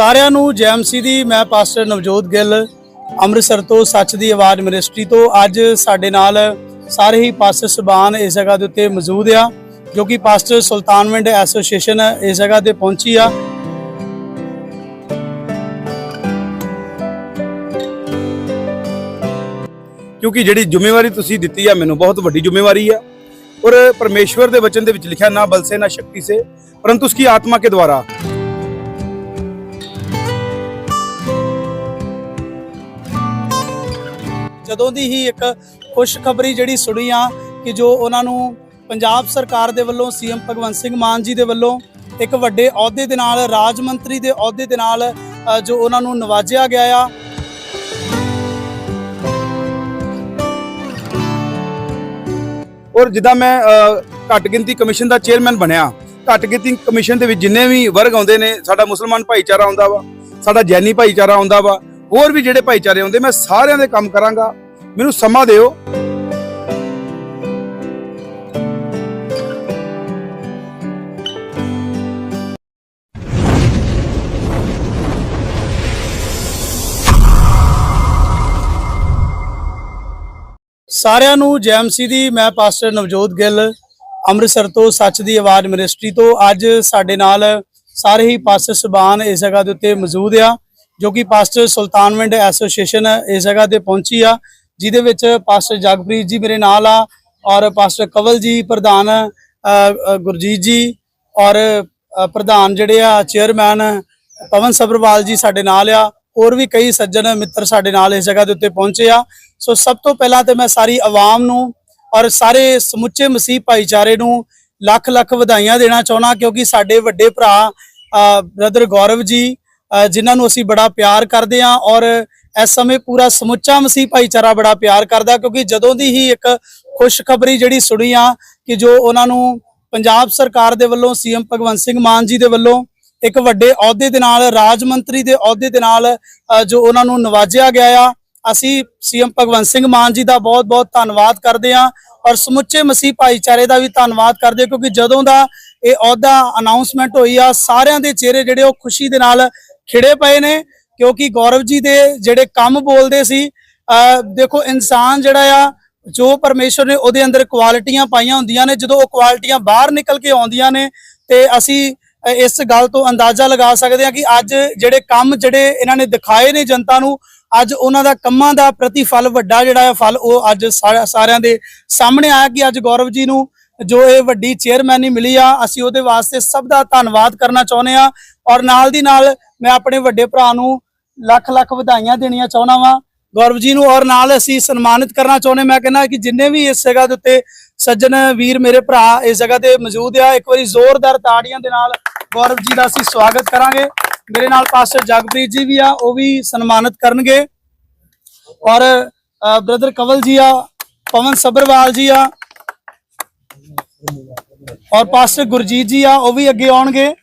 ਸਾਰਿਆਂ ਨੂੰ ਜੈਮਸੀ ਦੀ, ਮੈਂ ਪਾਸਟਰ ਨਵਜੋਤ ਗਿੱਲ, ਅੰਮ੍ਰਿਤਸਰ ਤੋਂ ਸੱਚ ਦੀ ਆਵਾਜ਼ ਮਿਨਿਸਟਰੀ ਤੋਂ ਅੱਜ ਸਾਡੇ ਨਾਲ ਸਾਰੇ ਹੀ ਪਾਸਟਰ ਸੁਬਾਨ ਇਸ ਜਗ੍ਹਾ ਦੇ ਉੱਤੇ ਮੌਜੂਦ ਆ, ਜੋ ਕਿ ਪਾਸਟਰ ਸੁਲਤਾਨਵਿੰਡ ਐਸੋਸੀਏਸ਼ਨ ਇਸ ਜਗ੍ਹਾ ਤੇ ਪਹੁੰਚੀ ਆ। ਕਿਉਂਕਿ ਜਿਹੜੀ ਜ਼ਿੰਮੇਵਾਰੀ ਤੁਸੀਂ ਦਿੱਤੀ ਆ, ਮੈਨੂੰ ਬਹੁਤ ਵੱਡੀ ਜ਼ਿੰਮੇਵਾਰੀ ਆ। ਔਰ ਪਰਮੇਸ਼ਵਰ ਦੇ ਵਚਨ ਦੇ ਵਿੱਚ ਲਿਖਿਆ, ਨਾ ਬਲ ਸੇ, ਨਾ ਸ਼ਕਤੀ ਸੇ, ਪਰੰਤੂ ਉਸकी ਆਤਮਾ ਕੇ ਦੁਆਰਾ ਜਦੋਂ ਦੀ ਹੀ ਇੱਕ ਖੁਸ਼ਖਬਰੀ ਜਿਹੜੀ ਸੁਣੀ ਆ ਕਿ ਜੋ ਉਹਨਾਂ ਨੂੰ ਪੰਜਾਬ ਸਰਕਾਰ ਦੇ ਵੱਲੋਂ ਸੀਐਮ ਭਗਵੰਤ ਸਿੰਘ ਮਾਨ ਜੀ ਦੇ ਵੱਲੋਂ ਇੱਕ ਵੱਡੇ ਅਹੁਦੇ ਦੇ ਨਾਲ, ਰਾਜ ਮੰਤਰੀ ਦੇ ਅਹੁਦੇ ਦੇ ਨਾਲ ਜੋ ਉਹਨਾਂ ਨੂੰ ਨਵਾਜਿਆ ਗਿਆ ਆ। ਔਰ ਜਿੱਦਾਂ ਮੈਂ ਘੱਟ ਗਿਣਤੀ ਕਮਿਸ਼ਨ ਦਾ ਚੇਅਰਮੈਨ ਬਣਿਆ, ਘੱਟ ਗਿਣਤੀ ਕਮਿਸ਼ਨ ਦੇ ਵਿੱਚ ਜਿੰਨੇ ਵੀ ਵਰਗ ਆਉਂਦੇ ਨੇ, ਸਾਡਾ ਮੁਸਲਮਾਨ ਭਾਈਚਾਰਾ ਆਉਂਦਾ ਵਾ, ਸਾਡਾ ਜੈਨੀ ਭਾਈਚਾਰਾ ਆਉਂਦਾ ਵਾ ਹੋਰ ਵੀ ਜਿਹੜੇ ਭਾਈਚਾਰੇ ਆਉਂਦੇ ਮੈਂ ਸਾਰਿਆਂ ਦੇ ਕੰਮ ਕਰਾਂਗਾ। ਮੈਨੂੰ ਸਮਾਂ ਦਿਓ। ਸਾਰਿਆਂ ਨੂੰ ਜੈਮਸੀ ਦੀ, ਮੈਂ ਪਾਸਟਰ ਨਵਜੋਤ ਗਿੱਲ, ਅੰਮ੍ਰਿਤਸਰ ਤੋਂ ਸੱਚ ਦੀ ਆਵਾਜ਼ ਮਿਨਿਸਟਰੀ ਤੋਂ। ਅੱਜ ਸਾਡੇ ਨਾਲ ਸਾਰੇ ਹੀ ਪਾਸਟਰ ਸਬਾਨ ਇਸ ਜਗ੍ਹਾ ਦੇ ਉੱਤੇ ਮੌਜੂਦ ਆ। ਜੋ ਕਿ ਪਾਸਟਰ ਸੁਲਤਾਨਵਿੰਡ ਐਸੋਸੀਏਸ਼ਨ ਇਸ ਜਗ੍ਹਾ ਤੇ ਪਹੁੰਚੀ ਆ, ਜਿਹਦੇ ਵਿੱਚ ਪਾਸਟਰ ਜਗਪ੍ਰੀਤ ਜੀ ਮੇਰੇ ਨਾਲ ਆ ਔਰ ਪਾਸਟਰ ਕਵਲ ਜੀ ਪ੍ਰਧਾਨ ਗੁਰਜੀਤ ਜੀ ਔਰ ਪ੍ਰਧਾਨ ਜਿਹੜੇ ਆ ਚੇਅਰਮੈਨ ਪਵਨ ਸਬਰਵਾਲ ਜੀ ਸਾਡੇ ਨਾਲ ਆ, ਹੋਰ ਵੀ ਕਈ ਸੱਜਣ ਮਿੱਤਰ ਸਾਡੇ ਨਾਲ ਇਸ ਜਗ੍ਹਾ ਦੇ ਉੱਤੇ ਪਹੁੰਚੇ ਆ। ਸੋ ਸਭ ਤੋਂ ਪਹਿਲਾਂ ਤੇ ਮੈਂ ਸਾਰੀ ਆਵਾਮ ਨੂੰ ਔਰ ਸਾਰੇ ਸਮੁੱਚੇ ਮਸੀਹ ਭਾਈਚਾਰੇ ਨੂੰ ਲੱਖ ਲੱਖ ਵਧਾਈਆਂ ਦੇਣਾ ਚਾਹੁੰਦਾ, ਕਿਉਂਕਿ ਸਾਡੇ ਵੱਡੇ ਭਰਾ ਬ੍ਰਦਰ ਗੌਰਵ ਜੀ ਜਿਨ੍ਹਾਂ ਨੂੰ ਅਸੀਂ ਬੜਾ ਪਿਆਰ ਕਰਦੇ ਹਾਂ ਔਰ ਇਸ ਸਮੇਂ ਪੂਰਾ ਸਮੁੱਚਾ ਮਸੀਹ ਭਾਈਚਾਰਾ ਬੜਾ ਪਿਆਰ ਕਰਦਾ ਕਿਉਂਕਿ ਜਦੋਂ ਦੀ ਹੀ ਇੱਕ ਖੁਸ਼ਖਬਰੀ ਜਿਹੜੀ ਸੁਣੀ ਆ ਕਿ ਜੋ ਉਹਨਾਂ ਨੂੰ ਪੰਜਾਬ ਸਰਕਾਰ ਦੇ ਵੱਲੋਂ ਸੀਐਮ ਭਗਵੰਤ ਸਿੰਘ ਮਾਨ ਜੀ ਦੇ ਵੱਲੋਂ ਇੱਕ ਵੱਡੇ ਅਹੁਦੇ ਦੇ ਨਾਲ ਰਾਜ ਮੰਤਰੀ ਦੇ ਅਹੁਦੇ ਦੇ ਨਾਲ ਅ, ਜੋ ਉਹਨਾਂ ਨੂੰ ਨਵਾਜਿਆ ਗਿਆ ਆ ਅਸੀਂ ਸੀਐਮ ਭਗਵੰਤ ਸਿੰਘ ਮਾਨ ਜੀ ਦਾ ਬਹੁਤ-ਬਹੁਤ ਧੰਨਵਾਦ ਕਰਦੇ ਹਾਂ ਔਰ ਸਮੁੱਚੇ ਮਸੀਹ ਭਾਈਚਾਰੇ ਦਾ ਵੀ ਧੰਨਵਾਦ ਕਰਦੇ ਹਾਂ ਕਿਉਂਕਿ ਜਦੋਂ ਦਾ ਇਹ ਅਹੁਦਾ ਅਨਾਉਂਸਮੈਂਟ ਹੋਈ ਆ ਸਾਰਿਆਂ ਦੇ ਚਿਹਰੇ ਜਿਹੜੇ ਉਹ ਖੁਸ਼ੀ ਦੇ ਨਾਲ ਖਿੜੇ ਪਏ ਨੇ, ਕਿਉਂਕਿ ਗੌਰਵ ਜੀ ਦੇ ਜਿਹੜੇ ਕੰਮ ਬੋਲਦੇ ਸੀ ਅਹ ਦੇਖੋ ਇਨਸਾਨ ਜਿਹੜਾ ਆ, ਜੋ ਪਰਮੇਸ਼ਰ ਨੇ ਉਹਦੇ ਅੰਦਰ ਕੁਆਲਿਟੀਆਂ ਪਾਈਆਂ ਹੁੰਦੀਆਂ ਨੇ, ਜਦੋਂ ਉਹ ਕੁਆਲਿਟੀਆਂ ਬਾਹਰ ਨਿਕਲ ਕੇ ਆਉਂਦੀਆਂ ਨੇ, ਤੇ ਅਸੀਂ ਇਸ ਗੱਲ ਤੋਂ ਅੰਦਾਜ਼ਾ ਲਗਾ ਸਕਦੇ ਹਾਂ ਕਿ ਅੱਜ ਜਿਹੜੇ ਕੰਮ ਜਿਹੜੇ ਇਹਨਾਂ ਨੇ ਦਿਖਾਏ ਨੇ ਜਨਤਾ ਨੂੰ, ਅੱਜ ਉਹਨਾਂ ਦਾ ਕੰਮਾਂ ਦਾ ਪ੍ਰਤੀਫਲ ਵੱਡਾ ਜਿਹੜਾ ਹੈ ਫਲ ਉਹ ਅੱਜ ਸਾਰਿਆਂ- ਸਾਰਿਆਂ ਦੇ ਸਾਹਮਣੇ ਆਇਆ ਕਿ ਅੱਜ ਗੌਰਵ ਜੀ ਨੂੰ ਜੋ ਇਹ ਵੱਡੀ ਚੇਅਰਮੈਨੀ ਮਿਲੀ ਆ, ਅਸੀਂ ਉਹਦੇ ਵਾਸਤੇ ਸਭ ਦਾ ਧੰਨਵਾਦ ਕਰਨਾ ਚਾਹੁੰਦੇ ਆ ਔਰ ਨਾਲ ਦੀ ਨਾਲ ਮੈਂ ਆਪਣੇ ਵੱਡੇ ਭਰਾ ਨੂੰ ਲੱਖ ਲੱਖ ਵਧਾਈਆਂ ਦੇਣੀਆਂ ਚਾਹੁੰਦਾ ਵਾਂ। ਗੌਰਵ ਜੀ ਨੂੰ ਔਰ ਨਾਲ ਅਸੀਂ ਸਨਮਾਨਿਤ ਕਰਨਾ ਚਾਹੁੰਦੇ ਮੈਂ ਕਹਿੰਦਾ ਕਿ ਜਿੰਨੇ ਵੀ ਇਸ ਜਗ੍ਹਾ ਦੇ ਉੱਤੇ ਸੱਜਣ ਵੀਰ ਮੇਰੇ ਭਰਾ ਇਸ ਜਗ੍ਹਾ ਤੇ ਮੌਜੂਦ ਆ, ਇੱਕ ਵਾਰੀ ਜ਼ੋਰਦਾਰ ਤਾੜੀਆਂ ਦੇ ਨਾਲ ਗੌਰਵ ਜੀ ਦਾ ਅਸੀਂ ਸਵਾਗਤ ਕਰਾਂਗੇ। ਮੇਰੇ ਨਾਲ ਪਾਸਟਰ ਜਗਪ੍ਰੀਤ ਜੀ ਵੀ ਆ, ਉਹ ਵੀ ਸਨਮਾਨਿਤ ਕਰਨਗੇ। ਔਰ ਬ੍ਰਦਰ ਕਵਲ ਜੀ ਆ, ਪਵਨ ਸਬਰਵਾਲ ਜੀ ਆ। ਔਰ ਪਾਸਟਰ ਗੁਰਜੀਤ ਜੀ ਆ, ਉਹ ਵੀ ਅੱਗੇ ਆਉਣਗੇ।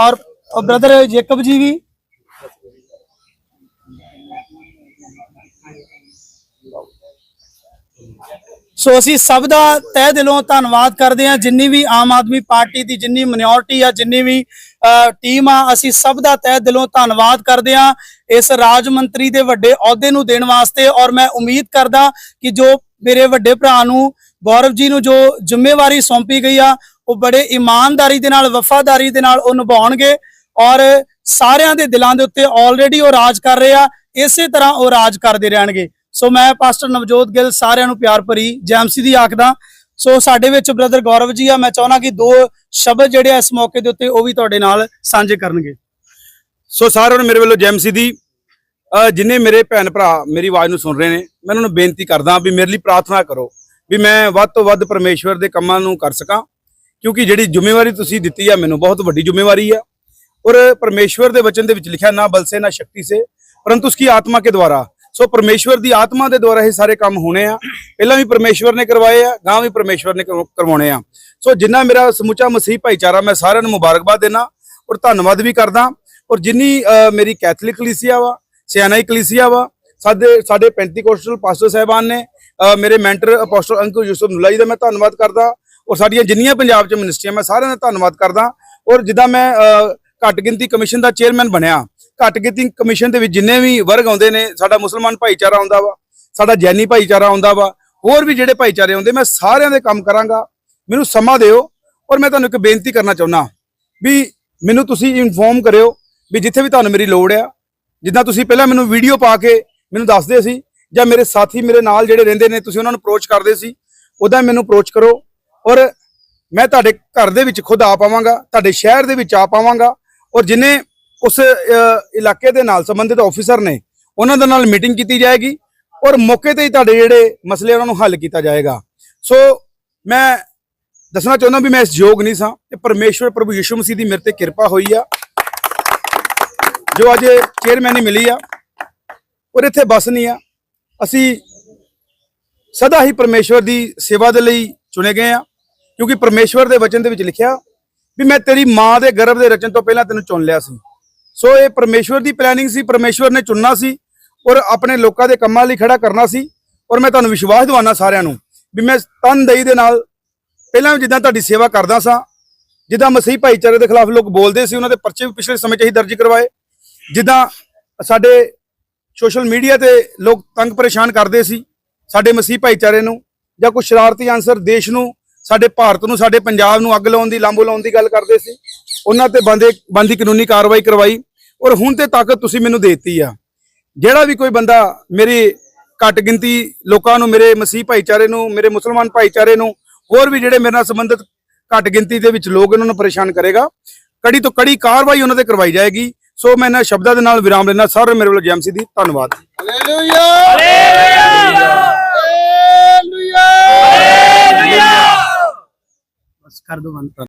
ਔਰ ਬ੍ਰਦਰ ਜੇਕਬ ਜੀ ਵੀ। ਸੋ ਅਸੀਂ ਸਭ ਦਾ ਤਹਿ ਦਿਲੋਂ ਧੰਨਵਾਦ ਕਰਦੇ ਹਾਂ। ਜਿੰਨੀ ਵੀ ਆਮ ਆਦਮੀ ਪਾਰਟੀ ਦੀ ਜਿੰਨੀ ਮਿਨੋਰਟੀ ਆ, ਜਿੰਨੀ ਵੀ ਟੀਮ ਆ, ਅਸੀਂ ਸਭ ਦਾ ਤਹਿ ਦਿਲੋਂ ਧੰਨਵਾਦ ਕਰਦੇ ਹਾਂ ਇਸ ਰਾਜ ਮੰਤਰੀ ਦੇ ਵੱਡੇ ਅਹੁਦੇ ਨੂੰ ਦੇਣ ਵਾਸਤੇ। ਔਰ ਮੈਂ ਉਮੀਦ ਕਰਦਾ ਕਿ ਜੋ ਮੇਰੇ ਵੱਡੇ ਭਰਾ ਨੂੰ, ਗੌਰਵ ਜੀ ਨੂੰ ਜੋ ਜ਼ਿੰਮੇਵਾਰੀ ਸੌਂਪੀ ਗਈ ਆ, ਉਹ ਬੜੇ ਇਮਾਨਦਾਰੀ ਦੇ ਨਾਲ, ਵਫਾਦਾਰੀ ਦੇ ਨਾਲ ਉਹ ਨਿਭਾਉਣਗੇ। ਔਰ ਸਾਰਿਆਂ ਦੇ ਦਿਲਾਂ ਦੇ ਉੱਤੇ ਆਲਰੇਡੀ ਉਹ ਰਾਜ ਕਰ ਰਹੇ ਆ ਇਸੇ ਤਰ੍ਹਾਂ ਉਹ ਰਾਜ ਕਰਦੇ ਰਹਿਣਗੇ। ਸੋ ਮੈਂ ਪਾਸਟਰ ਨਵਜੋਤ ਗਿੱਲ ਸਾਰਿਆਂ ਨੂੰ ਪਿਆਰ ਭਰੀ ਜੈਮਸੀ ਦੀ ਆਖਦਾ। ਸੋ ਸਾਡੇ ਵਿੱਚ ਬ੍ਰਦਰ ਗੌਰਵ ਜੀ ਆ ਮੈਂ ਚਾਹੁੰਦਾ ਕਿ ਦੋ ਸ਼ਬਦ ਜਿਹੜੇ ਆ ਇਸ ਮੌਕੇ ਦੇ ਉੱਤੇ ਉਹ ਵੀ ਤੁਹਾਡੇ ਨਾਲ ਸਾਂਝੇ ਕਰਨਗੇ। ਸੋ ਸਾਰਿਆਂ ਨੂੰ ਮੇਰੇ ਵੱਲੋਂ ਜੈਮਸੀ ਦੀ ਅ, ਜਿੰਨੇ ਮੇਰੇ ਭੈਣ ਭਰਾ ਮੇਰੀ ਆਵਾਜ਼ ਨੂੰ ਸੁਣ ਰਹੇ ਨੇ ਮੈਂ ਉਹਨਾਂ ਨੂੰ ਬੇਨਤੀ ਕਰਦਾ ਵੀ ਮੇਰੇ ਲਈ ਪ੍ਰਾਰਥਨਾ ਕਰੋ ਵੀ ਮੈਂ ਵੱਧ ਤੋਂ ਵੱਧ ਪਰਮੇਸ਼ਵਰ ਦੇ ਕੰਮਾਂ ਨੂੰ ਕਰ ਸਕਾਂ ਕਿਉਂਕਿ ਜਿਹੜੀ ਜ਼ਿੰਮੇਵਾਰੀ ਤੁਸੀਂ ਦਿੱਤੀ ਆ ਮੈਨੂੰ ਬਹੁਤ ਵੱਡੀ ਜ਼ਿੰਮੇਵਾਰੀ ਆ। ਔਰ ਪਰਮੇਸ਼ਵਰ ਦੇ ਵਚਨ ਦੇ ਵਿੱਚ ਲਿਖਿਆ ਨਾ ਬਲ ਸੇ ਨਾ ਸ਼ਕਤੀ ਸੇ ਪਰੰਤु उसकी ਆਤਮਾ ਕੇ ਦੁਆਰਾ ਸੋ ਪਰਮੇਸ਼ਵਰ ਦੀ ਆਤਮਾ ਦੇ ਦੁਆਰਾ ਇਹ ਸਾਰੇ ਕੰਮ ਹੋਣੇ ਆ ਪਹਿਲਾਂ ਵੀ ਪਰਮੇਸ਼ਵਰ ਨੇ ਕਰਵਾਏ ਆ ਗਾਂ ਵੀ ਪਰਮੇਸ਼ਵਰ ਨੇ ਕਰਵਾ- ਕਰਵਾਉਣੇ ਆ ਸੋ ਜਿੰਨਾ ਮੇਰਾ ਸਮੁੱਚਾ ਮਸੀਹ ਭਾਈਚਾਰਾ ਮੈਂ ਸਾਰਿਆਂ ਨੂੰ ਮੁਬਾਰਕਬਾਦ ਦੇਣਾ ਔਰ ਧੰਨਵਾਦ ਵੀ ਕਰਦਾ ਔਰ ਜਿੰਨੀ ਅ, ਮੇਰੀ ਕੈਥੋਲਿਕ ਕਲੀਸਿਆ ਵਾ ਸਿਆਨਾਈ ਕਲੀਸਿਆ ਵਾ ਸਾਡੇ ਸਾਡੇ ਪੈਂਟੀਕੋਸਟਲ ਪਾਸਟਰ ਸਾਹਿਬਾਨ ਨੇ ਅ, ਮੇਰੇ mentor apostle uncle Yusuf Nulla ji ਦਾ ਮੈਂ ਧੰਨਵਾਦ ਕਰਦਾ ਔਰ ਸਾਡੀਆਂ ਜਿੰਨੀਆਂ ਪੰਜਾਬ 'ਚ ਮਿਨਿਸਟਰੀਆਂ ਮੈਂ ਸਾਰਿਆਂ ਦਾ ਧੰਨਵਾਦ ਕਰਦਾ ਔਰ ਜਿੱਦਾਂ ਮੈਂ ਅ, ਘੱਟ ਗਿਣਤੀ ਕਮਿਸ਼ਨ ਦਾ ਚੇਅਰਮੈਨ ਬਣਿਆ। ਘੱਟ ਗਿਣਤੀ ਕਮਿਸ਼ਨ ਦੇ ਵਿੱਚ ਜਿੰਨੇ ਵੀ ਵਰਗ ਆਉਂਦੇ ਨੇ, ਸਾਡਾ ਮੁਸਲਮਾਨ ਭਾਈਚਾਰਾ ਆਉਂਦਾ ਵਾ, ਸਾਡਾ ਜੈਨੀ ਭਾਈਚਾਰਾ ਆਉਂਦਾ ਵਾ, ਹੋਰ ਵੀ ਜਿਹੜੇ ਭਾਈਚਾਰੇ ਆਉਂਦੇ, ਮੈਂ ਸਾਰਿਆਂ ਦੇ ਕੰਮ ਕਰਾਂਗਾ। ਮੈਨੂੰ ਸਮਾਂ ਦਿਓ ਔਰ ਮੈਂ ਤੁਹਾਨੂੰ ਇੱਕ ਬੇਨਤੀ ਕਰਨਾ ਚਾਹੁੰਦਾ ਵੀ ਮੈਨੂੰ ਤੁਸੀਂ ਇਨਫੋਰਮ ਕਰਿਓ ਵੀ ਜਿੱਥੇ ਵੀ ਤੁਹਾਨੂੰ ਮੇਰੀ ਲੋੜ ਆ। ਜਿੱਦਾਂ ਤੁਸੀਂ ਪਹਿਲਾਂ ਮੈਨੂੰ ਵੀਡੀਓ ਪਾ ਕੇ ਮੈਨੂੰ ਦੱਸਦੇ ਸੀ ਜਾਂ ਮੇਰੇ ਸਾਥੀ ਮੇਰੇ ਨਾਲ ਜਿਹੜੇ ਰਹਿੰਦੇ ਨੇ, ਤੁਸੀਂ ਉਹਨਾਂ ਨੂੰ ਅਪਰੋਚ ਕਰਦੇ ਸੀ ਉਦਾਂ ਮੈਨੂੰ ਅਪਰੋਚ ਕਰੋ। ਔਰ ਮੈਂ ਤੁਹਾਡੇ ਘਰ ਦੇ ਵਿੱਚ ਖੁਦ ਆ ਪਾਵਾਂਗਾ, ਤੁਹਾਡੇ ਸ਼ਹਿਰ ਦੇ ਵਿੱਚ ਆ ਪਾਵਾਂਗਾ ਔਰ ਜਿਨੇ ਉਸ ਇਲਾਕੇ ਦੇ ਨਾਲ ਸੰਬੰਧਿਤ ਆਫੀਸਰ ਨੇ, ਉਹਨਾਂ ਦੇ ਨਾਲ ਮੀਟਿੰਗ ਕੀਤੀ ਜਾਏਗੀ ਔਰ ਮੌਕੇ ਤੇ ਹੀ ਤੁਹਾਡੇ ਜਿਹੜੇ ਮਸਲੇ ਉਹਨਾਂ ਨੂੰ ਹੱਲ ਕੀਤਾ ਜਾਏਗਾ। ਸੋ ਮੈਂ ਦੱਸਣਾ ਚਾਹੁੰਦਾ ਵੀ ਮੈਂ ਇਸ ਯੋਗ ਨਹੀਂ ਸਾਂ, ਇਹ ਪਰਮੇਸ਼ਵਰ ਪ੍ਰਭੂ ਯਿਸੂ ਮਸੀਹ ਦੀ ਮੇਰੇ ਤੇ ਕਿਰਪਾ ਹੋਈ ਆ, ਜੋ ਅੱਜ ਚੇਅਰਮੈਨੀ ਮਿਲੀ ਆ, ਔਰ ਇੱਥੇ ਬਸ ਨਹੀਂ ਆ। ਅਸੀਂ ਸਦਾ ਹੀ ਪਰਮੇਸ਼ਵਰ ਦੀ ਸੇਵਾ ਦੇ ਲਈ ਚੁਣੇ ਗਏ ਆ, ਕਿਉਂਕਿ ਪਰਮੇਸ਼ਵਰ ਦੇ ਵਚਨ ਦੇ ਵਿੱਚ ਲਿਖਿਆ ਵੀ ਮੈਂ ਤੇਰੀ ਮਾਂ ਦੇ ਗਰਭ ਦੇ ਰਚਨ ਤੋਂ ਪਹਿਲਾਂ ਤੈਨੂੰ ਚੁਣ ਲਿਆ ਸੀ। ਸੋ ਇਹ ਪਰਮੇਸ਼ਵਰ ਦੀ ਪਲੈਨਿੰਗ ਸੀ, ਪਰਮੇਸ਼ਵਰ ਨੇ ਚੁਣਨਾ ਸੀ ਔਰ ਆਪਣੇ ਲੋਕਾਂ ਦੇ ਕੰਮਾਂ ਲਈ ਖੜਾ ਕਰਨਾ ਸੀ ਔਰ ਮੈਂ ਤੁਹਾਨੂੰ ਵਿਸ਼ਵਾਸ ਦਿਵਾਉਣਾ ਸਾਰਿਆਂ ਨੂੰ ਵੀ ਮੈਂ ਤਨਦੇਹੀ ਦੇ ਨਾਲ ਪਹਿਲਾਂ ਵੀ ਜਿੱਦਾਂ ਤੁਹਾਡੀ ਸੇਵਾ ਕਰਦਾ ਸਾਂ, ਜਿੱਦਾਂ ਮਸੀਹ ਭਾਈਚਾਰੇ ਦੇ ਖਿਲਾਫ ਲੋਕ ਬੋਲਦੇ ਸੀ, ਉਹਨਾਂ ਦੇ ਪਰਚੇ ਵੀ ਪਿਛਲੇ ਸਮੇਂ 'ਚ ਹੀ ਦਰਜ ਕਰਵਾਏ, ਜਿੱਦਾਂ ਸਾਡੇ ਸੋਸ਼ਲ ਮੀਡੀਆ ਤੇ ਲੋਕ ਤੰਗ ਪਰੇਸ਼ਾਨ ਕਰਦੇ ਸੀ, ਸਾਡੇ ਮਸੀਹ ਭਾਈਚਾਰੇ ਨੂੰ ਜਾਂ ਕੋਈ ਸ਼ਰਾਰਤੀ ਅਨਸਰ ਦੇਸ਼ ਨੂੰ ਸਾਡੇ ਭਾਰਤ ਨੂੰ, ਸਾਡੇ ਪੰਜਾਬ ਨੂੰ ਅੱਗ ਲਾਉਣ ਦੀ ਲਾਂਬੂ ਲਾਉਣ ਦੀ ਗੱਲ ਕਰਦੇ ਸੀ। ਉਹਨਾਂ ਤੇ ਬੰਦੇ, ਬੰਦੀ ਕਾਨੂੰਨੀ ਕਾਰਵਾਈ ਕਰਵਾਈ। ਔਰ ਹੁਣ ਤੇ ਤਾਕਤ ਤੁਸੀਂ ਮੈਨੂੰ ਦੇਤੀ ਆ। ਜਿਹੜਾ ਵੀ ਕੋਈ ਬੰਦਾ ਮੇਰੀ ਘੱਟ ਗਿਣਤੀ ਲੋਕਾਂ ਨੂੰ, ਮੇਰੇ ਮਸੀਹ ਭਾਈਚਾਰੇ ਨੂੰ, ਮੇਰੇ ਮੁਸਲਮਾਨ ਭਾਈਚਾਰੇ ਨੂੰ, ਹੋਰ ਵੀ ਜਿਹੜੇ ਮੇਰੇ ਨਾਲ ਸੰਬੰਧਿਤ ਘੱਟ ਗਿਣਤੀ ਦੇ ਵਿੱਚ ਲੋਕ ਉਹਨਾਂ ਨੂੰ ਪਰੇਸ਼ਾਨ ਕਰੇਗਾ। ਕੜੀ ਤੋਂ ਕੜੀ ਕਾਰਵਾਈ ਉਹਨਾਂ ਤੇ ਕਰਵਾਈ ਜਾਏਗੀ। ਸੋ ਮੈਂ ਇਹਨਾਂ ਸ਼ਬਦਾਂ ਦੇ ਨਾਲ ਵਿਰਾਮ ਲੈਣਾ ਸਾਰੇ ਮੇਰੇ ਵੱਲੋਂ ਜੈਮਸੀ ਦੀ ਧੰਨਵਾਦ। ਬਸ ਕਰ ਦੋ ਬੰਦ